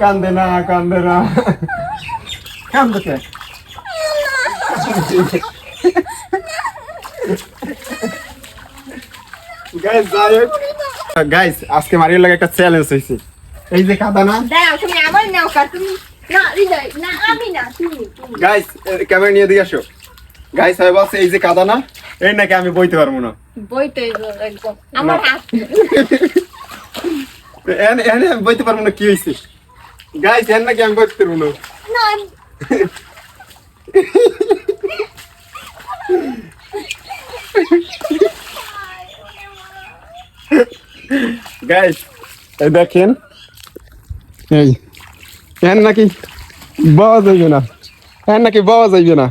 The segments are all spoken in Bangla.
কান্দে না কান্দে না। কান্দে কে? গাইস যাই গাইস আজকে মারিয়ার লাগে একটা চ্যালেঞ্জ হয়েছে এই যে কাদা না? দাঁড়াও তুমি আমার নাও কা তুমি? না হৃদয় না আমি না তুমি তুমি। গাইস ক্যামেরা নিয়ে দিয়ে আসো। গাইস আমি বলছি এই যে কাদা না এই নাকি আমি বইতে পারব না। বইতে আমার হাত। এনে এনে আমি বইতে পারব না কি হয়েছে গাইস এন নাকি আমি বইতে পারব না গাইস এই দেখেন। এই এন নাকি বাবা যাইবে না। এন নাকি বাবা যাইবে না।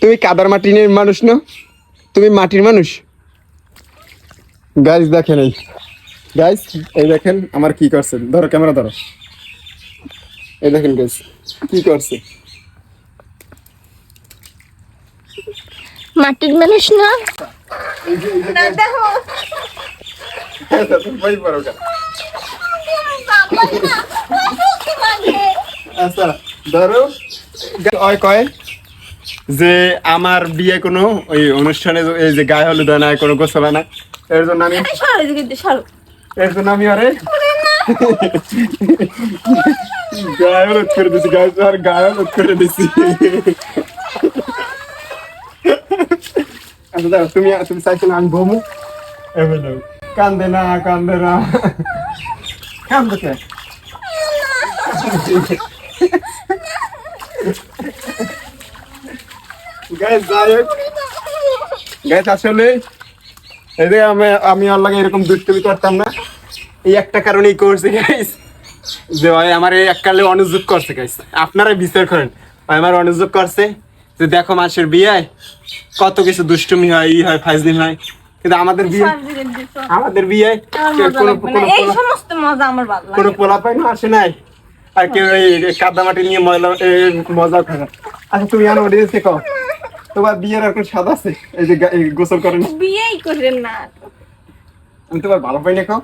তুমি কাদার মাটির মানুষ না? তুমি মাটির মানুষ? গাইস দেখেন এই। গাইস এই দেখেন আমার কি করছে। ধরো ক্যামেরা ধরো। এই দেখেন কি করছে? মাটির মানুষ না? দেখো? আচ্ছা ধরো ওই কয় যে আমার বিয়ে কোনো ওই অনুষ্ঠানে যে- এই যে গায়ে হলুদ হয় না কোনো গোসল হয় না এর জন্য আমি সরো এদিকে সরো। এর জন্য আমি আরে গায়ে হলুদ করে দিছি গায়ে আর গায়ে হলুদ করে দিছি আচ্ছা দাও তুমি তুমি এবার দাও। কান্দে না কান্দে না কান্দে কে গাইস যাই গাইস আসলে এই আমি আমি ওর লাগে এরকম দুষ্টুমি করতাম না এই একটা কারণেই করছি গাইস যে ভাই আমার এই এককালে অনুযোগ করছে গাইস আপনারা বিচার করেন। ভাই আমার অনুযোগ করছে যে দেখো মানুষের বিয়ে কত কিছু দুষ্টুমি হয় ই হয় ফাইজলিম হয়। কিন্তু আমাদের বিয়ে আমাদের বিয়ে কোনো। এই সমস্ত মজা আমার ভালো কোনো লাগে পোলা পাই না আসে নাই। আর কেউ এই কাদা মাটি নিয়ে ময়লা মজা না। আচ্ছা তুমি আনো ওডিয়েন্সকে কও। তোমার বিয়ের আর কোন স্বাদ আছে? এই যে গোসল করেন। বিয়েই করেন না। আমি তোমার ভালো পাই না খাও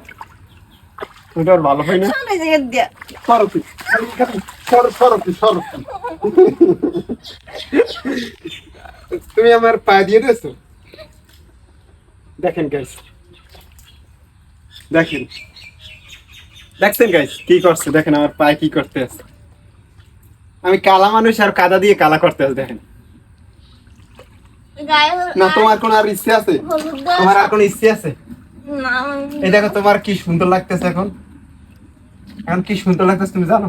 তুমি তোমার ভালো পাই না। সব এই জায়গায় দিয়া। সরো তুই সরো সরো তুই সরো তুমি আমার পায়ে দিয়ে দিয়েছ? দেখেন গাইস দেখেন। দেখছেন গাইস কি করছে? দেখেন আমার পায়ে কি করতে আছে। আমি কালা মানুষ আর কাদা দিয়ে কালা করতে আছে দেখেন। না তোমার কোন আর ইচ্ছে আছে? তোমার আর কোন ইচ্ছে আছে? না। এই দেখো তোমার কি সুন্দর লাগতেছে এখন? এখন কি সুন্দর লাগতেছে তুমি জানো।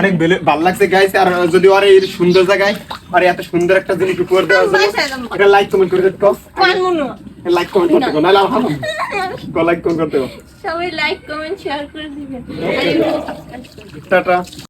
অনেক ভালো লাগছে গাইস আর যদি ওর এই সুন্দর জায়গায় আর এত সুন্দর একটা জিনিস উপহার দেওয়া যায় বাসায় লাইক কমেন্ট করে দিতে লাইক কমেন্ট করতে গো নাহলে আমার লাইক কমেন্ট করতে সবাই লাইক কমেন্ট শেয়ার করে দিবেন। টাটা।